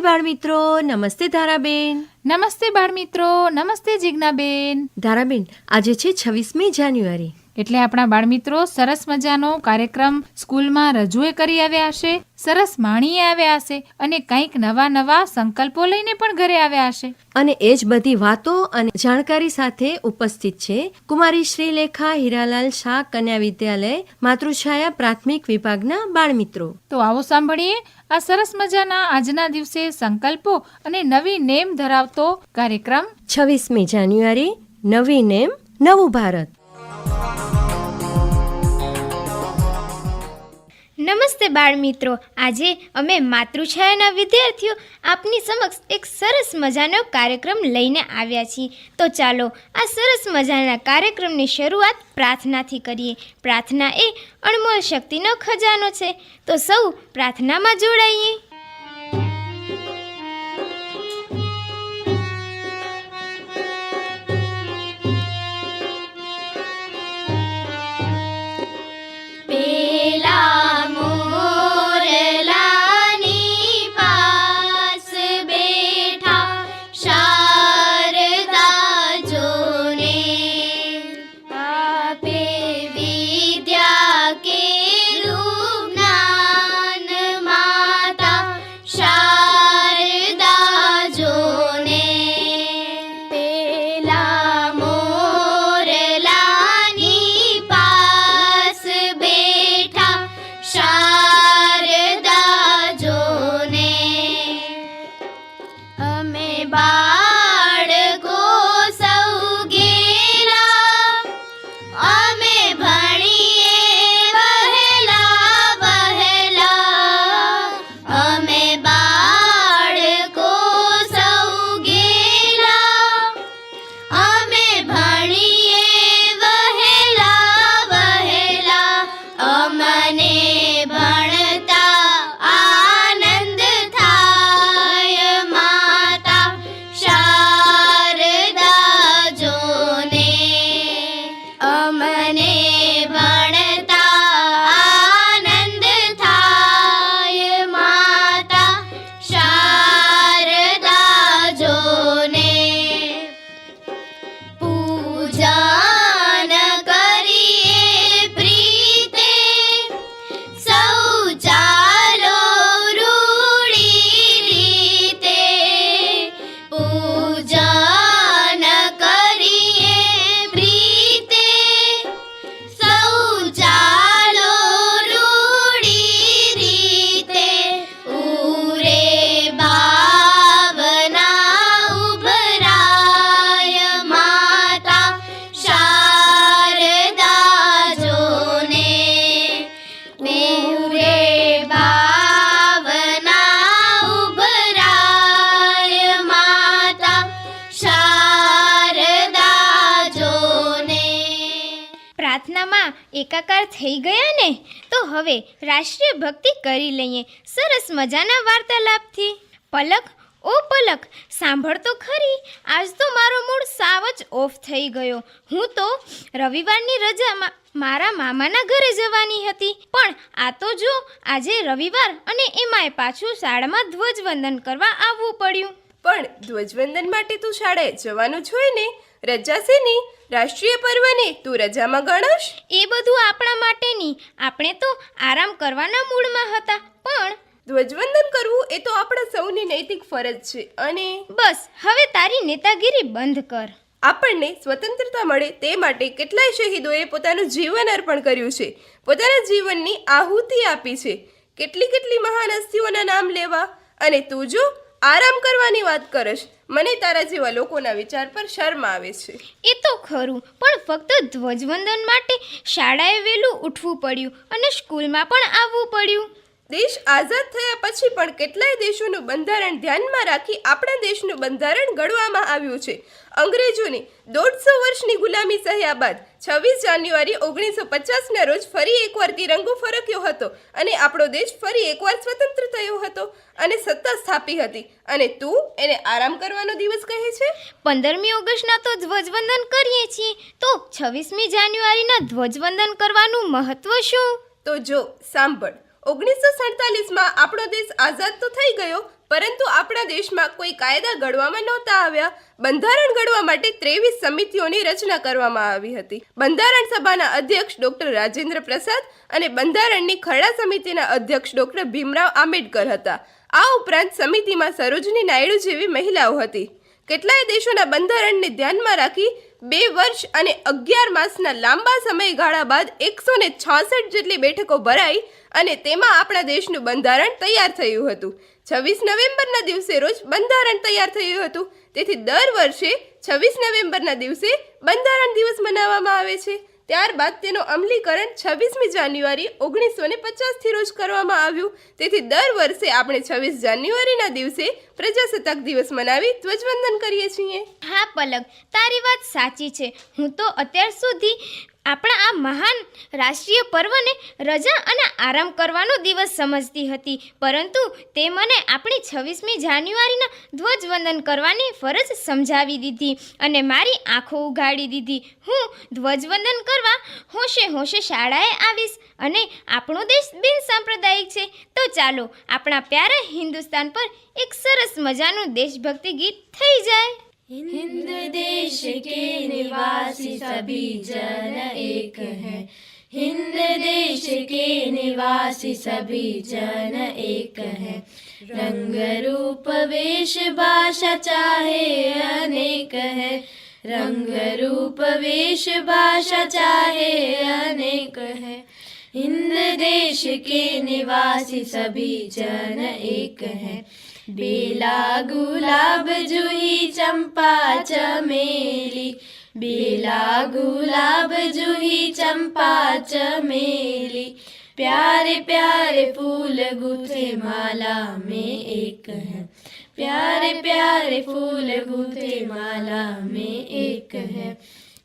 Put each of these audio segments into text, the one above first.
નમસ્તે બાળમિત્રો નમસ્તે ધારાબેન. નમસ્તે બાળમિત્રો નમસ્તે જિજ્ઞાબેન. ધારાબેન આજે છે છવ્વીસમી જાન્યુઆરી. એટલે આપણા બાળમિત્રો સરસ મજાનો કાર્યક્રમ સ્કૂલમાં રજૂએ કરી આવ્યા હશે સરસ માણીએ આવ્યા હશે અને કંઈક નવા નવા સંકલ્પો લઈને પણ ઘરે આવ્યા હશે. અને એ જ બધી વાતો અને જાણકારી સાથે ઉપસ્થિત છે કુમારી શ્રીલેખા હીરાલાલ શાહ કન્યા વિદ્યાલય માતૃછાયા પ્રાથમિક વિભાગના બાળમિત્રો. તો આવો સાંભળીએ આ સરસ મજાના આજના દિવસે સંકલ્પો અને નવી નેમ ધરાવતો કાર્યક્રમ છવ્વીસમી જાન્યુઆરી, નવી નેમ, નવું ભારત. નમસ્તે બાળ મિત્રો આજે અમે માતૃછાયાના વિદ્યાર્થીઓ આપની સમક્ષ એક સરસ મજાનો કાર્યક્રમ લઈને આવ્યા છીએ. તો ચાલો આ સરસ મજાના કાર્યક્રમની શરૂઆત પ્રાર્થનાથી કરીએ. પ્રાર્થના એ અણમોલ શક્તિનો ખજાનો છે. તો સૌ પ્રાર્થનામાં જોડાઈએ. Shall પ્રાર્થનામાં એકાકાર થઈ ગયા ને? તો હવે રાષ્ટ્રીય ભક્તિ કરી લઈએ. સરસ મજાના વાર્તાલાપથી. પલક? ઓ પલક, સાંભળ તો ખરી. આજ તો મારો મૂડ સાવ જ ઓફ થઈ ગયો. હું તો રવિવારની રજામાં મારા મામાના ઘરે જવાની હતી. પણ આ તો જો, આજે રવિવાર અને એમાંય પાછું શાળામાં ધ્વજવંદન કરવા આવવું પડ્યું. પણ ધ્વજવંદન માટે તું શાળાએ જવાનું જ ને? રજા છે ની? રાષ્ટ્રીય પર્વને તું રજામાં ગણશ? એ બધું આપણા માટે નહીં આપણે તો આરામ કરવાના મૂડમાં હતા. પણ ધ્વજવંદન કરવું એ તો આપણા સૌની નૈતિક ફરજ છે. અને બસ હવે તારી નેતાગીરી બંધ કર. આપણને સ્વતંત્રતા મળે તે માટે કેટલાય શહીદોએ પોતાનું જીવન અર્પણ કર્યું છે. પોતાના જીવનની આહુતિ આપી છે. કેટલી કેટલી મહાન હસ્તીઓના નામ લેવા. અને તું જો આરામ કરવાની વાત કરશ. મને તારા જેવા લોકોના વિચાર પર શર્મ આવે છે. એ તો ખરું પણ ફક્ત ધ્વજવંદન માટે શાળાએ વહેલું ઉઠવું પડ્યું અને સ્કૂલમાં પણ આવવું પડ્યું. દેશ આઝાદ થયા પછી પણ કેટલાય દેશોનું બંધારણ ધ્યાનમાં રાખી આપણા દેશનું બંધારણ ઘડવામાં આવ્યું છે. અંગ્રેજોની દોઢસો વર્ષની ગુલામી સહ્યા બાદ છવ્વીસ જાન્યુઆરી ઓગણીસો પચાસના રોજ ફરી એકવાર તિરંગો ફરક્યો હતો અને આપણો દેશ ફરી એકવાર સ્વતંત્ર થયો હતો અને સત્તા સ્થાપી હતી. અને તું એને આરામ કરવાનો દિવસ કહે છે? પંદરમી ઓગસ્ટના તો ધ્વજવંદન કરીએ છીએ. તો છવ્વીસમી જાન્યુઆરીના ધ્વજવંદન કરવાનું મહત્વ શું? તો જો સાંભળ. ઓગણીસો સડતાલીસમાં આપણો દેશ આઝાદ તો થઈ ગયો પરંતુ આપણા દેશમાં કોઈ કાયદા ઘડવામાં નહોતા આવ્યા. બંધારણ ઘડવા માટે ત્રેવીસ સમિતિઓની રચના કરવામાં આવી હતી. બંધારણ સભાના અધ્યક્ષ ડોક્ટર રાજેન્દ્ર પ્રસાદ અને બંધારણની ખરડા સમિતિના અધ્યક્ષ ડોક્ટર ભીમરાવ આંબેડકર હતા. આ ઉપરાંત સમિતિમાં સરોજની નાયડુ જેવી મહિલાઓ હતી. કેટલાય દેશોના બંધારણને ધ્યાનમાં રાખી બે વર્ષ અને અગિયાર માસના લાંબા સમયગાળા બાદ એકસો ને છાસઠ જેટલી બેઠકો ભરાઈ અને તેમાં આપણા દેશનું બંધારણ તૈયાર થયું હતું. છવ્વીસ નવેમ્બરના દિવસે રોજ બંધારણ તૈયાર થયું હતું. તેથી દર વર્ષે છવ્વીસ નવેમ્બરના દિવસે બંધારણ દિવસ મનાવવામાં આવે છે. ત્યારબાદ તેનો અમલીકરણ છવ્વીસમી જાન્યુઆરી ઓગણીસો ને પચાસથી રોજ કરવામાં આવ્યું. તેથી દર વર્ષે આપણે છવ્વીસ જાન્યુઆરીના દિવસે પ્રજાસત્તાક દિવસ મનાવી ધ્વજવંદન કરીએ છીએ. હા પલક તારી વાત સાચી છે. હું તો અત્યાર સુધી આપણા આ મહાન રાષ્ટ્રીય પર્વને રજા અને આરામ કરવાનો દિવસ સમજતી હતી. પરંતુ તે મને આપણી છવ્વીસમી જાન્યુઆરીના ધ્વજવંદન કરવાની ફરજ સમજાવી દીધી અને મારી આંખો ઉગાડી દીધી. હું ધ્વજવંદન કરવા હોશે હોશે શાળાએ આવીશ અને આપણો દેશ બિન સાંપ્રદાયિક છે. તો ચાલો આપણા પ્યારા હિન્દુસ્તાન પર એક સરસ મજાનું દેશભક્તિ ગીત થઈ જાય. हिंद देश के निवासी सभी जन एक है हिंद देश के निवासी सभी जन एक है रंग रूप वेश भाषा चाहे अनेक है रंग रूप वेश भाषा चाहे अनेक है हिंद देश के निवासी सभी जन एक है बेला गुलाब जूही चंपा चमेली बेला गुलाब जूही चंपा चमेली प्यारे प्यारे फूल गुथे माला में एक है प्यारे प्यारे फूल गुथे माला में एक है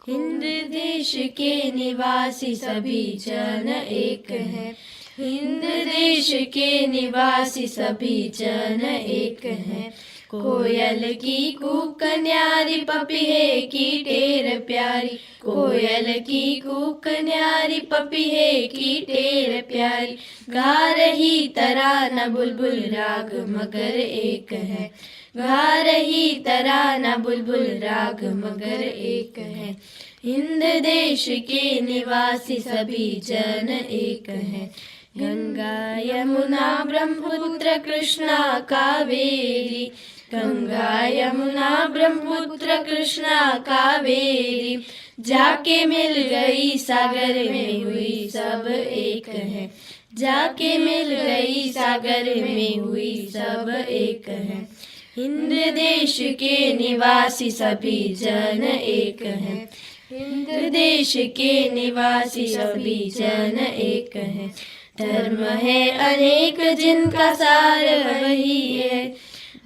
हिंद देश के निवासी सभी जन एक है हिंद देश के निवासी सभी जन एक है कोयल की कूक न्यारी पपीहे की टेर प्यारी कोयल की कूक न्यारी पपीहे की टेर प्यारी गा रही तराना बुलबुल राग मगर एक है गा रही तराना बुलबुल राग मगर एक है हिंद देश के निवासी सभी जन एक है गंगा यमुना ब्रह्मपुत्र कृष्णा कावेरी गंगा यमुना ब्रह्मपुत्र कृष्णा कावेरी जाके मिल गई सागर में हुई सब एक है जाके मिल गई सागर में हुई सब एक है हिंद देश के निवासी सभी जन एक है हिंद देश के निवासी सभी जन एक है धर्म है अनेक जिनका सार वही है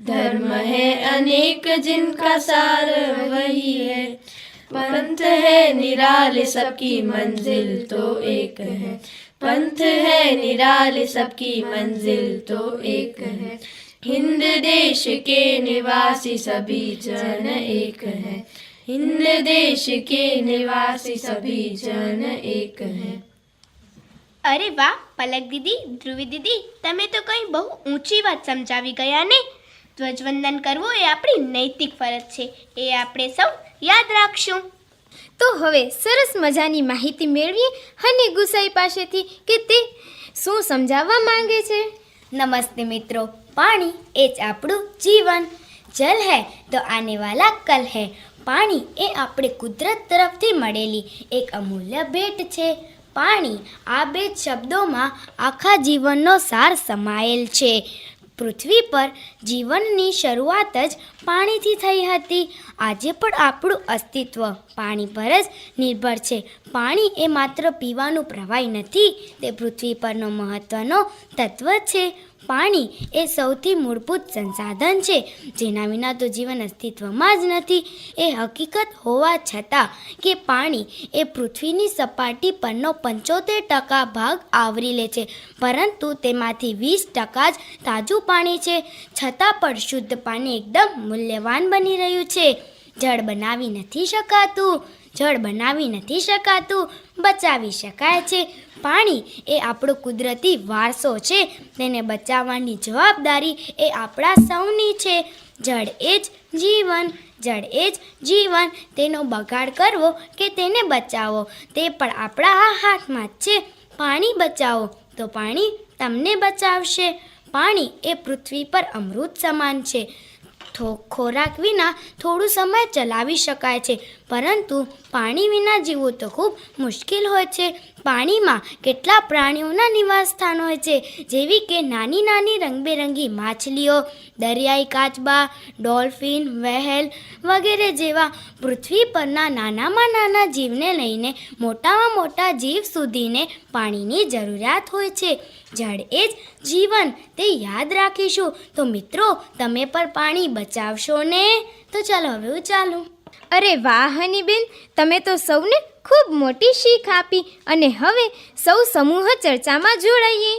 धर्म है अनेक जिनका सार वही है पंथ है निराले सबकी मंजिल तो एक है पंथ है निराले सबकी मंजिल तो एक है हिंद देश के निवासी सभी जन एक है हिंद देश के निवासी सभी जन एक है અરે વાહ પલક દીદી ધ્રુવી દીદી તમે તો કંઈ બહુ ઊંચી વાત સમજાવી ગયા ને. ધ્વજવંદન કરવું એ આપણી નૈતિક ફરજ છે એ આપણે સૌ યાદ રાખશું. તો હવે સરસ મજાની માહિતી મેળવીએ હની ગુસાઈ પાસેથી કે તે શું સમજાવવા માંગે છે? નમસ્તે મિત્રો પાણી એ જ આપણું જીવન. જલ હૈ તો આને વાલા કલ હૈ. પાણી એ આપણે કુદરત તરફથી મળેલી એક અમૂલ્ય ભેટ છે. પાણી આ બે શબ્દોમાં આખા જીવનનો સાર સમાયેલ છે. પૃથ્વી પર જીવનની શરૂઆત જ પાણીથી થઈ હતી. આજે પણ આપણું અસ્તિત્વ પાણી પર જ નિર્ભર છે. પાણી એ માત્ર પીવાનું પ્રવાહી નથી, તે પૃથ્વી પરનો મહત્ત્વનો તત્વ છે. પાણી એ સૌથી મૂળભૂત સંસાધન છે. જેના વિના તો જીવન અસ્તિત્વમાં જ નથી. એ હકીકત હોવા છતાં કે પાણી એ પૃથ્વીની સપાટી પરનો પંચોતેર ટકા ભાગ આવરી લે છે. પરંતુ તેમાંથી વીસ ટકા જ તાજું પાણી છે. છતાં પણ શુદ્ધ પાણી એકદમ મૂલ્યવાન બની રહ્યું છે. જળ બનાવી નથી શકાતું, જળ બનાવી નથી શકાતું, બચાવી શકાય છે. પાણી એ આપણો કુદરતી વારસો છે. તેને બચાવવાની જવાબદારી એ આપણા સૌની છે. જળ એ જ જીવન, જળ એ જ જીવન. તેનો બગાડ કરવો કે તેને બચાવો તે પણ આપણા આ હાથમાં જ છે. પાણી બચાવો તો પાણી તમને બચાવશે. પાણી એ પૃથ્વી પર અમૃત સમાન છે. ખોરાક વિના થોડું સમય ચલાવી શકાય છે. પરંતુ પાણી વિના જીવવું તો ખૂબ મુશ્કેલ હોય છે. પાણીમાં કેટલા પ્રાણીઓના નિવાસસ્થાન હોય છે? જેવી કે નાની નાની રંગબેરંગી માછલીઓ, દરિયાઈ કાચબા, ડોલ્ફિન, વહેલ વગેરે જેવા પૃથ્વી પરના નાનામાં નાના જીવને લઈને મોટામાં મોટા જીવ સુધીને પાણીની જરૂરિયાત હોય છે. જળ એ જ જીવન, તે યાદ રાખીશું. તો મિત્રો, તમે પણ પાણી બચાવશો ને? તો ચાલો હવે ચાલો. અરે વાહ, હનીબેન, તમે તો સૌને ખૂબ મોટી શીખ આપી અને હવે સૌ સમૂહ ચર્ચામાં જોડાઈએ.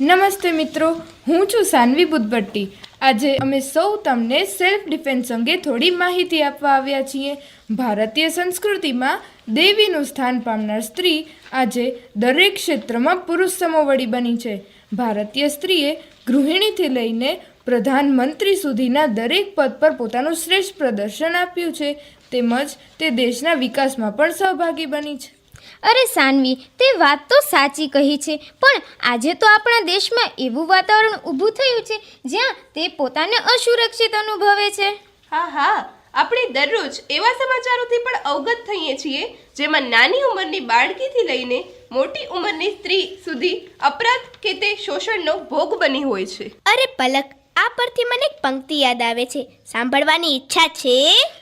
નમસ્તે મિત્રો, હું છું સાનવી બુદ્ધભટ્ટી. આજે અમે સૌ તમને સેલ્ફ ડિફેન્સ અંગે થોડી માહિતી આપવા આવ્યા છીએ. ભારતીય સંસ્કૃતિમાં દેવીનું સ્થાન પામનાર સ્ત્રી આજે દરેક ક્ષેત્રમાં પુરુષ સમોવડી બની છે. ભારતીય સ્ત્રીએ ગૃહિણીથી લઈને પ્રધાનમંત્રી સુધીના દરેક પદ પર પોતાનું શ્રેષ્ઠ પ્રદર્શન આપ્યું છે. તેમજ તે દેશના વિકાસમાં પણ સહભાગી બની છે. અરે સાનવી તે વાત તો સાચી કહી છે પણ આજે તો આપણા દેશમાં એવું વાતાવરણ ઊભું થયું છે જ્યાં તે પોતાને અસુરક્ષિત અનુભવે છે. હા હા આપણે દરરોજ એવા સમાચારોથી પણ અવગત થઈએ છીએ જેમાં નાની ઉંમરની બાળકીથી લઈને મોટી ઉંમરની સ્ત્રી સુધી અપરાધ કે તે શોષણનો ભોગ બની હોય છે. અરે પલક આ પરથી મને એક પંક્તિ યાદ આવે છે સાંભળવાની ઈચ્છા છે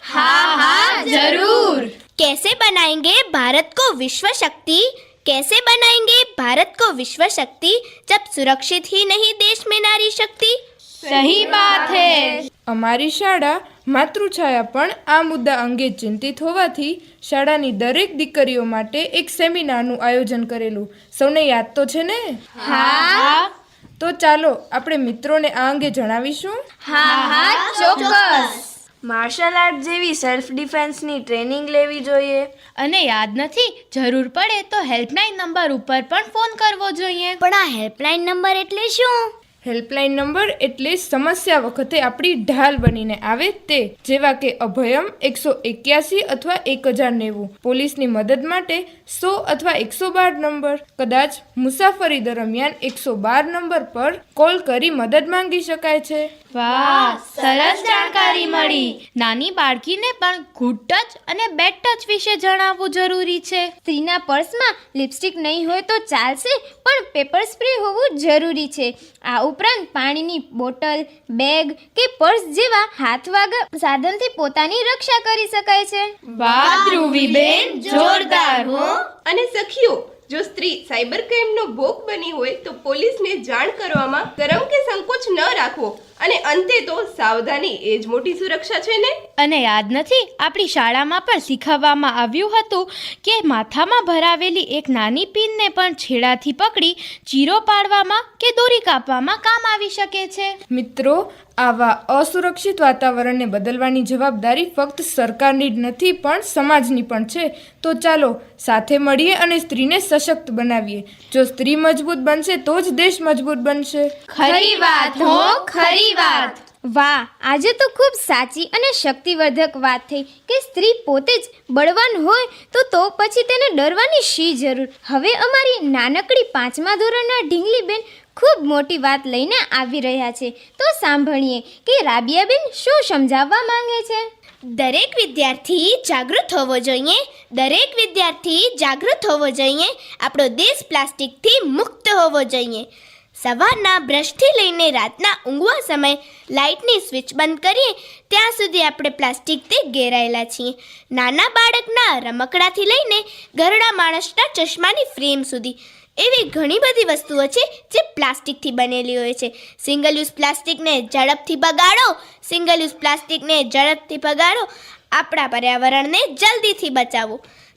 હા હા જરૂર कैसे बनाएंगे भारत को विश्व शक्ति कैसे बनाएंगे भारत को विश्व शक्ति जब सुरक्षित ही नहीं देश में नारी शक्ति સહી બાત હે અમારી શાળા માતૃછાયા પણ આ મુદ્દા અંગે ચિંતિત હોવાથી શાળાની દરેક દીકરીઓ માટે એક સેમિનારનું આયોજન કરેલું સૌને યાદ તો છે ને હા તો ચાલો આપણે મિત્રોને આ અંગે જણાવીશું. હા હા ચોક્કસ. માર્શલ આર્ટ જેવી સેલ્ફ ડિફેન્સની ટ્રેનિંગ લેવી જોઈએ. અને યાદ નથી જરૂર પડે તો હેલ્પલાઇન નંબર ઉપર પણ ફોન કરવો જોઈએ. પણ આ હેલ્પલાઇન નંબર એટલે શું? હેલ્પલાઇન નંબર એટલે સમસ્યા વખતે આપણી ઢાલ બનીને આવે તે, જેવા કે અભયમ એકસો એક્યાસી અથવા એક હજાર નેવું. પોલીસની મદદ માટે સો અથવા એકસો બાર નંબર. કદાચ મુસાફરી દરમિયાન એકસો બાર નંબર પર કોલ કરી મદદ માંગી શકાય છે. વાહ, સરસ જાણકારી મળી. નાની બાળકીને પણ ગુડ ટચ અને બેડ ટચ વિશે જણાવવું જરૂરી છે. સ્ત્રીના પર્સમાં લિપસ્ટિક નહીં હોય તો ચાલશે, પણ પેપર સ્પ્રે હોવું જરૂરી છે. આ ઉપરાંત પાણીની બોટલ બેગ કે પર્સ જેવા હાથવાગ સાધનથી પોતાની રક્ષા કરી શકાય છે. વાહ ધ્રુવીબેન જોરદાર હો. અને સખીઓ જો સ્ત્રી સાયબર ક્રાઇમનો ભોગ બની હોય તો પોલીસને જાણ કરવામાં ગરમ કે સંકોચ ન રાખવો અને અંતે તો સાવધાની એ જ મોટી સુરક્ષા છે ને? અને યાદ નથી આપણી શાળામાં પણ શીખવવામાં આવ્યું હતું કે માથામાં ભરાવેલી એક નાની પિનને પણ છેડાથી પકડી ચીરો પાડવામાં કે દોરી કાપવામાં કામ આવી શકે છે. મિત્રો આવા અસુરક્ષિત વાતાવરણને બદલવાની જવાબદારી ફક્ત સરકારની જ નથી પણ સમાજની પણ છે. તો ચાલો સાથે મળીએ અને સ્ત્રીને સશક્ત બનાવીએ. જો સ્ત્રી મજબૂત બનશે તો જ દેશ મજબૂત બનશે. ખરી વાત હો ખરી વાત. વાહ આજે તો ખૂબ સાચી અને શક્તિવર્ધક વાત થઈ કે સ્ત્રી પોતે જ બળવાન હોય તો તો પછી તેને ડરવાની શી જરૂર? હવે અમારી નાનકડી પાંચમા ધોરણના ઢીંગલીબેન ખૂબ મોટી વાત લઈને આવી રહ્યા છે. તો સાંભળીએ કે રાબિયાબેન શું સમજાવવા માંગે છે? દરેક વિદ્યાર્થી જાગૃત હોવો જોઈએ. દરેક વિદ્યાર્થી જાગૃત હોવો જોઈએ. આપણો દેશ પ્લાસ્ટિકથી મુક્ત હોવો જોઈએ. સવારના બ્રશથી લઈને રાતના ઊંઘવા સમય લાઇટની સ્વિચ બંધ કરીએ, ત્યાં સુધી આપણે પ્લાસ્ટિકથી ઘેરાયેલા છીએ. નાના બાળકના રમકડાથી લઈને ઘરડા માણસના ચશ્માની ફ્રેમ સુધી એવી ઘણી બધી વસ્તુઓ છે જે પ્લાસ્ટિકથી બનેલી હોય છે. સિંગલ યુઝ પ્લાસ્ટિકને ઝડપથી બગાડો, સિંગલ યુઝ પ્લાસ્ટિકને ઝડપથી બગાડો, આપણા પર્યાવરણને જલ્દીથી બચાવો.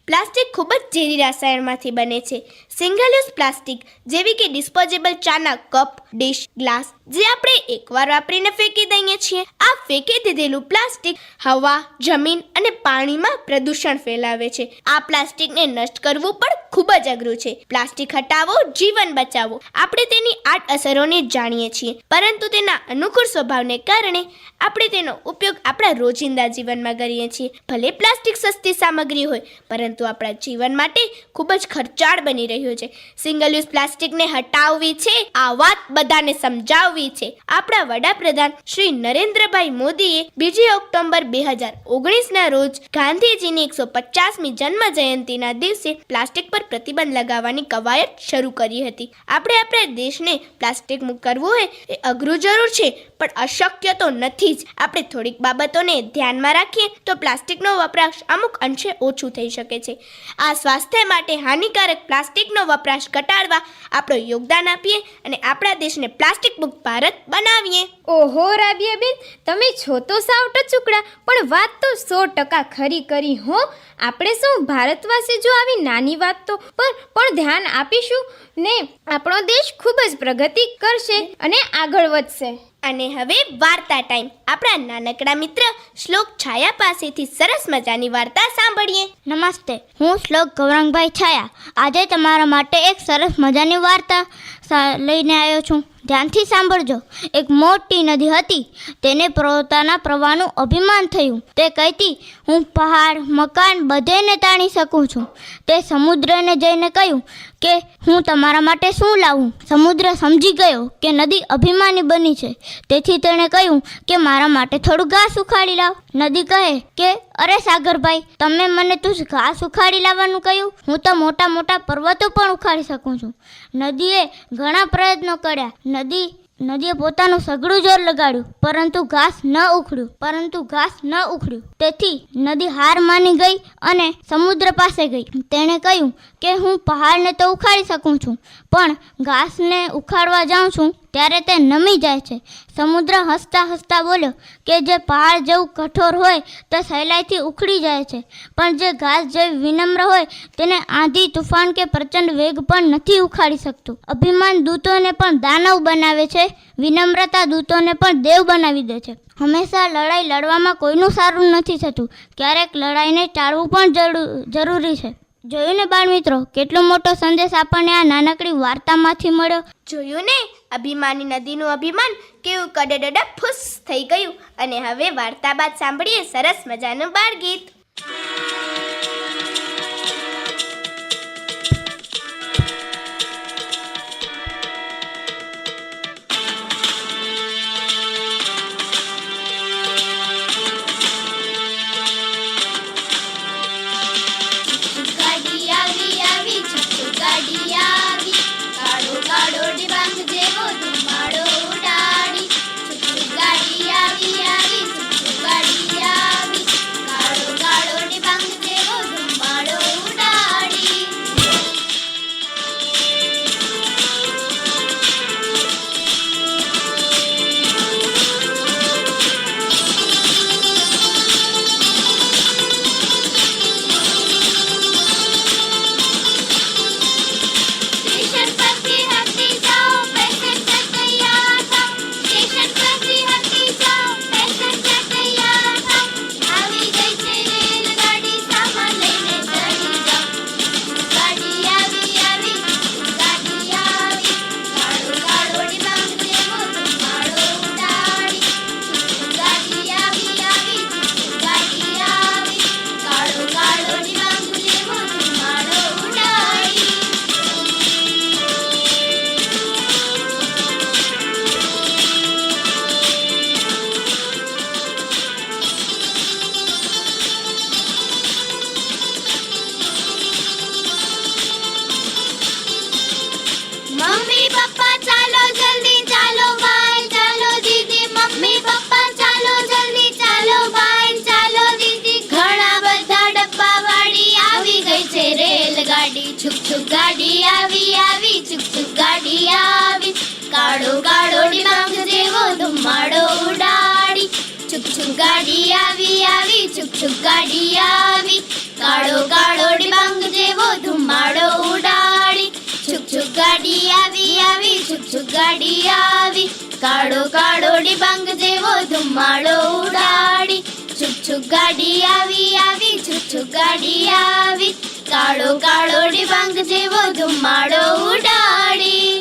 પ્લાસ્ટિક ખૂબ જ ઝેરી રસાયણમાંથી બને છે. સિંગલ યુઝ પ્લાસ્ટિક જેવી કે ડિસ્પોઝેબલ ચાના કપ, ડીશ, ગ્લાસ જે આપણે એકવાર વાપરીને ફેંકી દઈએ છીએ. આ ફેંકી દીધેલું પ્લાસ્ટિક હવા, જમીન અને પાણીમાં પ્રદૂષણ ફેલાવે છે. આ પ્લાસ્ટિકને નષ્ટ કરવું પણ ખૂબ જ અઘરું છે. પ્લાસ્ટિક હટાવો, જીવન બચાવો. આપણે તેની આઠ અસરોને જાણીએ છીએ. પરંતુ તેના અનુકૂળ સ્વભાવને કારણે આપણે તેનો ઉપયોગ આપણા રોજિંદા જીવનમાં કરીએ છીએ. ભલે પ્લાસ્ટિક સસ્તી સામગ્રી હોય, પરંતુ આપણા જીવન માટે ખૂબ જ ખર્ચાળ બની રહ્યું છે. સિંગલ યુઝ પ્લાસ્ટિકને હટાવવી છે. આ વાત બધાને સમજાવવી છે. આપણા વડાપ્રધાન શ્રી નરેન્દ્રભાઈ મોદીએ બીજી ઓક્ટોબર બે હજાર ઓગણીસના રોજ ગાંધીજીની એકસો પચાસમી જન્મ જયંતિના દિવસે પ્લાસ્ટિક પર પ્રતિબંધ લગાવવાની કવાયત શરૂ કરી હતી. આપણે આપણા દેશને પ્લાસ્ટિક મુક્ત કરવું હોય એ અઘરું જરૂર છે, પણ અશક્ય તો નથી જ. આપણે થોડીક બાબતોને ધ્યાનમાં રાખીએ તો પ્લાસ્ટિકનો વપરાશ અમુક અંશે ઓછું થઈ શકે છે. આ સ્વાસ્થ્ય માટે હાનિકારક પ્લાસ્ટિકનો વપરાશ ઘટાડવા આપણો યોગદાન આપીએ અને આપણા દેશને પ્લાસ્ટિક મુક્ત ભારત બનાવીએ. ઓહો રાબિયાબેન તમે છો તો સાવ ટચુકડા પણ વાત તો સો ટકા ખરી કરી હો. આપણે શું ભારતવાસી જો આવી નાની વાત તો પર પણ ધ્યાન આપીશું ને આપણો દેશ ખૂબ જ પ્રગતિ કરશે અને આગળ વધશે. અને હવે વાર્તા ટાઈમ આપણા નાનકડા મિત્ર શ્લોક છાયા પાસેથી સરસ મજાની વાર્તા સાંભળીએ. નમસ્તે હું શ્લોક ગૌરંગભાઈ છાયા. આજે તમારા માટે એક સરસ મજાની વાર્તા લઈને આવ્યો છું. ધ્યાનથી સાંભળજો. એક મોટી નદી હતી. તેને પોતાના પ્રવાહનું અભિમાન થયું. તે કહેતી, હું પહાડ, મકાન બધેને તાણી શકું છું. તે સમુદ્રને જઈને કહ્યું કે હું તમારા માટે શું લાવું? સમુદ્ર સમજી ગયો કે નદી અભિમાની બની છે. તેથી તેણે કહ્યું કે મારા માટે થોડું ઘાસ ઉખાડી લાવ. નદી કહે કે, અરે સાગરભાઈ, તમે મને તું ઘાસ ઉખાડી લાવવાનું કહ્યું? હું તો મોટા મોટા પર્વતો પણ ઉખાડી શકું છું. નદીએ ઘણા પ્રયત્નો કર્યા. નદી, નદીએ પોતાનું સઘળું જોર લગાડ્યું, પરંતુ ઘાસ ન ઉખડ્યું, પરંતુ ઘાસ ન ઉખડ્યું. તેથી નદી હાર માની ગઈ અને સમુદ્ર પાસે ગઈ. તેણે કહ્યું કે હું પહાડને તો ઉખાડી શકું છું, પણ ઘાસને ઉખાડવા જાઉં છું ત્યારે તે નમી જાય છે. સમુદ્ર હસતા હસતા બોલ્યો કે જે પહાડ જેવું કઠોર હોય તે સહેલાઈથી ઉખડી જાય છે, પણ જે ઘાસ જેવી વિનમ્ર હોય તેને આંધી તુફાન કે પ્રચંડ વેગ પણ નથી ઉખાડી શકતું. અભિમાન દૂતોને પણ દાનવ બનાવે છે, વિનમ્રતા દૂતોને પણ દેવ બનાવી દે છે. હંમેશા લડાઈ લડવામાં કોઈનું સારું નથી થતું, ક્યારેક લડાઈને ટાળવું પણ જરૂ- જરૂરી છે. જોયું ને બાળ મિત્રો? કેટલો મોટો સંદેશ આપણને આ નાનકડી વાર્તામાંથી મળ્યો. જોયું ને? અભિમાની નદીનું અભિમાન કેવું કડડડ ફૂસ થઈ ગયું. અને હવે વાર્તા બાદ સાંભળીએ સરસ મજાનું બાળગીત. ગાડી ગાડી આવી આવી ચુક ચુક ગાડી આવી. કાળો કાળો ડિબાંગ જેવો ધુમાડો ઉડાડી. ચુક ચુક ગાડી આવી આવી ચુક ચુક ગાડી આવી. કાળો કાળો ડિબાંગ જેવો ધુમાડો ઉડાડી. ચુક ચુક ગાડી આવી આવી ચુક ચુક ગાડી આવી. કાળો કાળો ડિબાંગ જેવો ધુમાડો ઉડાડી. છુક છુક ગાડી આવી આવી છુક છુક ગાડી આવી. કાળો કાળો ડિબાંગ જેવો ધુમાડો ઉડાડી.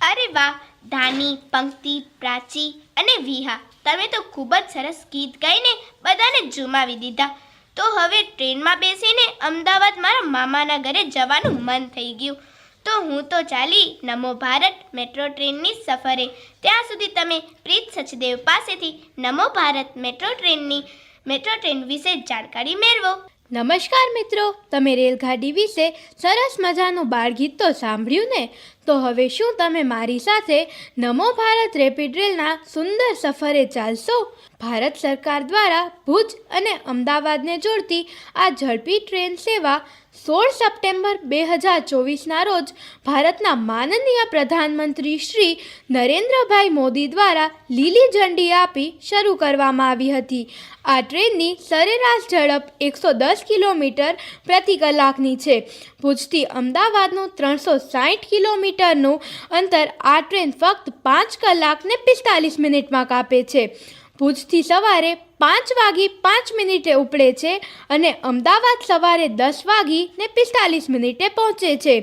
અરે વાહ, ધાની, પંક્તિ, પ્રાચી અને વિહા. તમે તો ખૂબ જ સરસ ગીત ગાઈને બધાને ઝુમાવી દીધા. તો હવે ટ્રેનમાં બેસીને અમદાવાદ મારા મામાના ઘરે જવાનું મન થઈ ગયું. તો હું તો ચાલી નમો ભારત મેટ્રો ટ્રેનની સફરે. ત્યાં સુધી તમે પ્રીત સચદેવ પાસેથી નમો ભારત મેટ્રો ટ્રેનની, મેટ્રો ટ્રેન વિશે જાણકારી મેળવો. નમસ્કાર મિત્રો, તમે રેલગાડી વિશે સરસ મજાનું બાળગીત તો સાંભળ્યું ને? તો હવે શું તમે મારી સાથે નમો ભારત રેપિડ રેલના સુંદર સફરે ચાલશો? ભારત સરકાર દ્વારા ભુજ અને અમદાવાદને જોડતી આ ઝડપી ટ્રેન સેવા સોળ સપ્ટેમ્બર બે હજાર ચોવીસના રોજ ભારતના માનનીય પ્રધાનમંત્રી શ્રી નરેન્દ્રભાઈ મોદી દ્વારા લીલી ઝંડી આપી શરૂ કરવામાં આવી હતી. આ ટ્રેનની સરેરાશ ઝડપ એકસો દસ કિલોમીટર પ્રતિ કલાકની છે. ભુજથી અમદાવાદનું ત્રણસો સાઠ કિલોમીટરનું અંતર આ ટ્રેન ફક્ત પાંચ કલાક ને પિસ્તાલીસ મિનિટમાં કાપે છે. ભુજથી સવારે પાંચ વાગી પાંચ મિનિટે ઉપડે છે અને અમદાવાદ સવારે દસ વાગી ને પિસ્તાલીસ મિનિટે પહોંચે છે.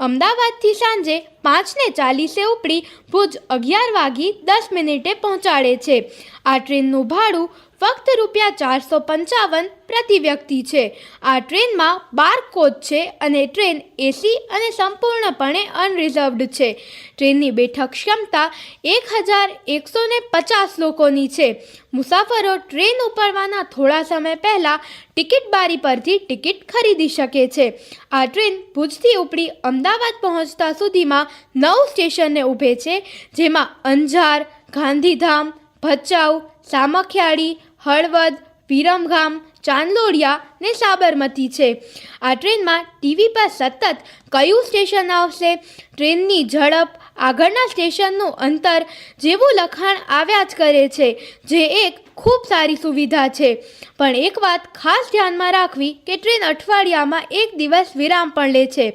અમદાવાદથી સાંજે પાંચને ચાલીસે ઉપડી ભુજ અગિયાર વાગી દસ મિનિટે પહોંચાડે છે. આ ટ્રેનનું ભાડું ફક્ત રૂપિયા ચારસો પંચાવન પ્રતિ વ્યક્તિ છે. આ ટ્રેનમાં બાર કોચ છે અને ટ્રેન એસી અને સંપૂર્ણપણે અનરિઝર્વડ છે. ટ્રેનની બેઠક ક્ષમતા એક હજાર એકસો ને પચાસ લોકોની છે. મુસાફરો ટ્રેન ઉપડવાના થોડા સમય પહેલાં ટિકિટ બારી પરથી ટિકિટ ખરીદી શકે છે. આ ટ્રેન ભુજથી ઉપડી અમદાવાદ પહોંચતા સુધીમાં નવ સ્ટેશનને ઊભે છે, જેમાં અંજાર, ગાંધીધામ, ભચાઉ સામખિયાળી, હળવદ, વિરમગામ, ચાંદલોડિયા ને સાબરમતી છે. આ ટ્રેનમાં ટીવી પર સતત કયું સ્ટેશન આવશે? ટ્રેનની ઝડપ આગળના સ્ટેશનનું અંતર જેવું લખાણ આવ્યા જ કરે છે, જે એક ખૂબ સારી સુવિધા છે. પણ એક વાત ખાસ ધ્યાનમાં રાખવી કે ટ્રેન અઠવાડિયામાં એક દિવસ વિરામ પણ લે છે.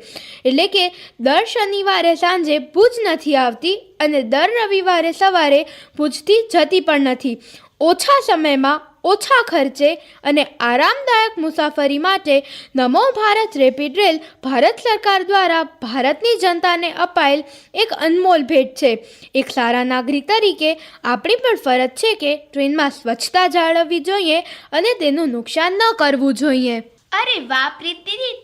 એટલે કે દર શનિવારે સાંજે ભુજ નથી આવતી અને દર રવિવારે સવારે ભુજથી જતી પણ નથી. ઓછા સમયમાં ઓછા ખર્ચે અને આરામદાયક મુસાફરી માટે નમો ભારત રેપિડ રેલ ભારત સરકાર દ્વારા ભારતની જનતાને અપાયેલ એક અનમોલ ભેટ છે. એક સારા નાગરિક તરીકે આપણી પણ ફરજ છે કે ટ્રેનમાં સ્વચ્છતા જાળવવી જોઈએ અને તેનું નુકસાન ન કરવું જોઈએ. અરે વાહ પ્રીત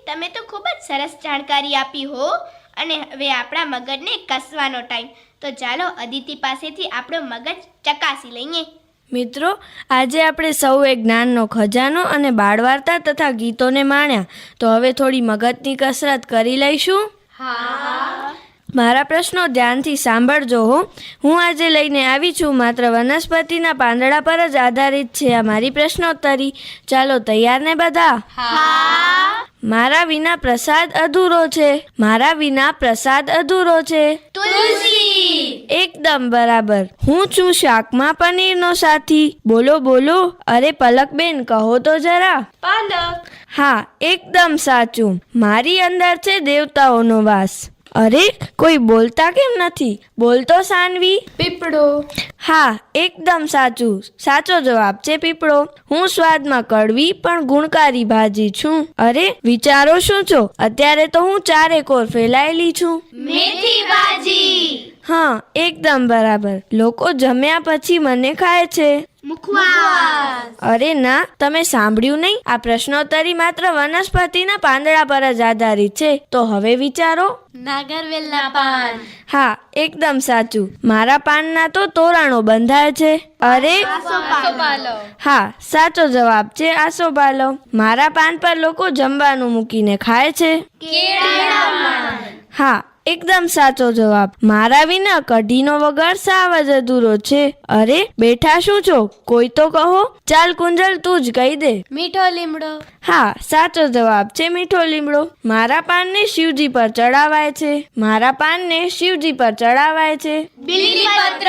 તમે તો ખૂબ જ સરસ જાણકારી આપી હો. અને હવે આપણા મગજને કસવાનો ટાઈમ તો ચાલો અદિતિ પાસેથી આપણો મગજ ચકાસી લઈએ. મિત્રો, આજે આપણે સૌએ જ્ઞાનનો ખજાનો અને બાળવાર્તા તથા ગીતોને માણ્યા. તો હવે થોડી મગજની કસરત કરી લઈશું. મારા પ્રશ્નો ધ્યાનથી સાંભળજો હો. હું આજે લઈને આવી છું માત્ર વનસ્પતિના પાંદડા પર જ આધારિત છે આ મારી પ્રશ્નોત્તરી. ચાલો તૈયાર ને બધા? મારા વિના પ્રસાદ અધૂરો છે. મારા વિના પ્રસાદ અધૂરો છે. એકદમ બરાબર. હું છું શાકમાં પનીરનો સાથી. બોલો બોલો. અરે પલકબેન કહો તો જરા. પાલક હા એકદમ સાચું. મારી અંદર છે દેવતાઓનો વાસ. અરે કોઈ બોલતા કેમ નથી? બોલતો સાનવી. પીપળો. હા એકદમ સાચું. સાચો જવાબ છે પીપળો. હું સ્વાદમાં કડવી પણ ગુણકારી ભાજી છું. અરે વિચારો શું છો? અત્યારે તો હું ચારે કોર ફેલાયેલી છું. મેથી ભાજી. હા એકદમ બરાબર. લોકો જમ્યા પછી મને ખાય છે. અરે ના તમે સાંભળ્યું નહીં? આ પ્રશ્નોત્તરી માત્ર વનસ્પતિના પાંદડા પર જ આધારિત છે. તો હવે વિચારો. નાગરવેલના પાન. હા એકદમ સાચું. મારા પાનના તો તોરાણો બંધાય છે. અરે હા સાચો જવાબ છે આસોપાલો મારા પાન પર લોકો જમવાનું મૂકીને ખાય છે. હા એકદમ સાચો જવાબ. મારા વિના કઢીનો વગર સાવ જ અધૂરો છે. અરે બેઠા શું છો? કોઈ તો કહો. ચાલ કુંજલ તું જ કહી દે. મીઠો લીમડો. હા સાચો જવાબ છે મીઠો લીમડો. મારા પાનને શિવજી પર ચડાવાય છે. મારા પાનને શિવજી પર ચડાવાય છે. બીલીપત્ર.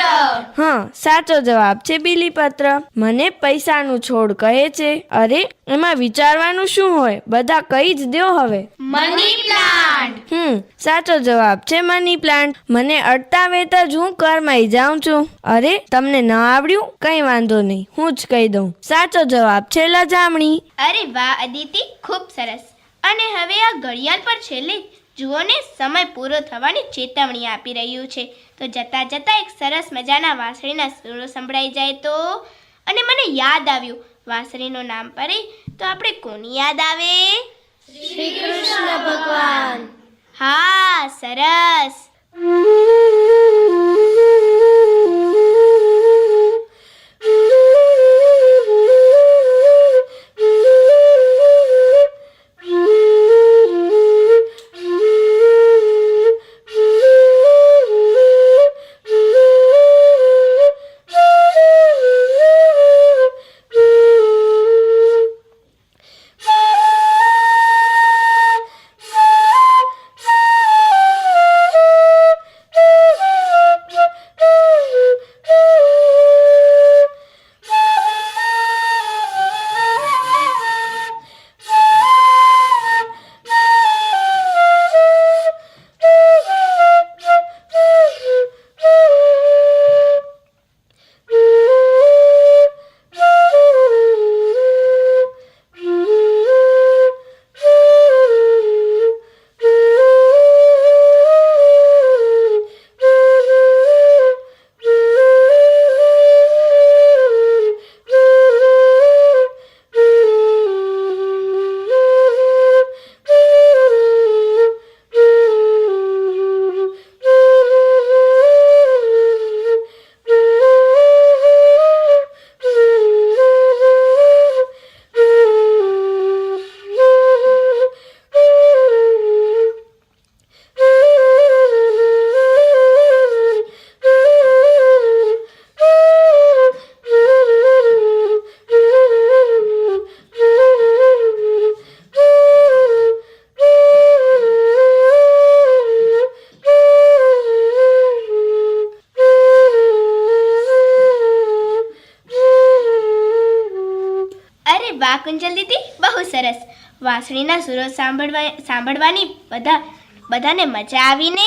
હા સાચો જવાબ છે બીલીપત્ર. મને પૈસાનું છોડ કહે છે. અરે એમાં વિચારવાનું શું હોય? બધા કહી જ દો હવે. મની પ્લાન્ટ હમ સાચો જવાબ છે મની પ્લાન્ટ મને અડતા વેતા જ હું કરમાઈ જાઉં છું. અરે તમને ન આવડ્યું? કઈ વાંધો નહીં હું જ કહી દઉં. સાચો જવાબ છે લજામણી. અરે વાહ અદિતિ ખૂબ સરસ. અને હવે આ ઘડિયાળ પર છેલ્લે જુઓ ને સમય પૂરો થવાની ચેતવણી આપી રહ્યું છે. તો જતા જતા એક સરસ મજાના વાંસળીના સુરો સંભળાઈ જાય તો? અને મને યાદ આવ્યું વાંસળીનું નામ પડે તો આપણે કોની યાદ આવે? શ્રી કૃષ્ણ ભગવાન. હા સરસ. વાંસળીના સુરો સાંભળવા સાંભળવાની બધા બધાને મજા આવીને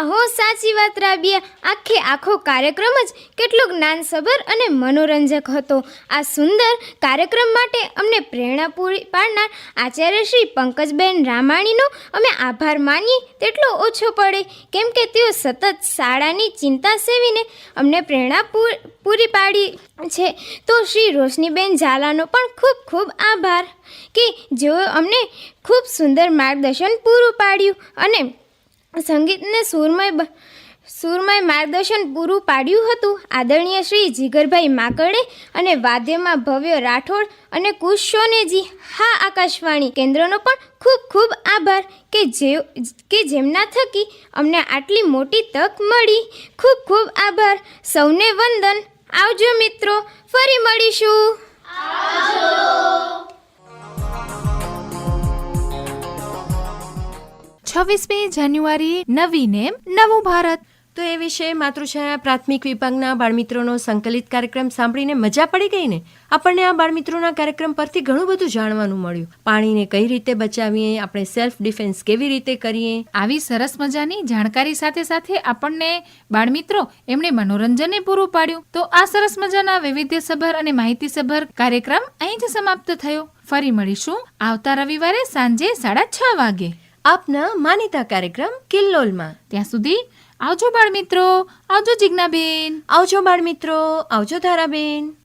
હા સાચી વાત રાબિયા. આખે આખો કાર્યક્રમ જ કેટલો જ્ઞાનસભર અને મનોરંજક હતો. આ સુંદર કાર્યક્રમ માટે અમને પ્રેરણા પૂરી પાડનાર આચાર્ય શ્રી પંકજબેન રામાણીનો અમે આભાર માનીએ તેટલો ઓછો પડે. કેમ કે તેઓ સતત શાળાની ચિંતા સેવીને અમને પ્રેરણા પૂરી પાડી છે. તો શ્રી રોશનીબેન ઝાલાનો પણ ખૂબ ખૂબ આભાર કે જેઓ અમને ખૂબ સુંદર માર્ગદર્શન પૂરું પાડ્યું અને સંગીતને સુરમય સુરમય માર્ગદર્શન પૂરું પાડ્યું હતું. આદરણીય શ્રી જીગરભાઈ માકડે અને વાદ્યમાં ભવ્ય રાઠોડ અને કુશ સોનેજી. હા, આકાશવાણી કેન્દ્રનો પણ ખૂબ ખૂબ આભાર કે જે કે જેમના થકી અમને આટલી મોટી તક મળી. ખૂબ ખૂબ આભાર. સૌને વંદન. આવજો મિત્રો, ફરી મળીશું. છવ્વીસમી જાન્યુઆરી નવી નેમ નવું ભારત. તો એ વિશે માતૃછાયા પ્રાથમિક વિભાગના બાળમિત્રોનો સંકલિત કાર્યક્રમ સાંભળીને મજા પડી ગઈ ને? આપણને આ બાળમિત્રોના કાર્યક્રમ પરથી ઘણું બધું જાણવાનું મળ્યું. પાણીને કઈ રીતે બચાવીએ આપણે સેલ્ફ ડિફેન્સ કેવી રીતે કરીએ? આવી સરસ મજાની જાણકારી સાથે સાથે આપણને બાળમિત્રો એમણે મનોરંજનને પૂરું પાડ્યું. તો આ સરસ મજાના વૈવિધ્યસભર અને માહિતીસભર કાર્યક્રમ અહીં જ સમાપ્ત થયો. ફરી મળીશું આવતા રવિવારે સાંજે સાડા છ વાગે. આપના માનીતા કાર્યક્રમ કિલ્લોલમાં. ત્યાં સુધી આવજો બાળમિત્રો આવજો જિજ્ઞાબેન. આવજો બાળમિત્રો આવજો ધારાબેન.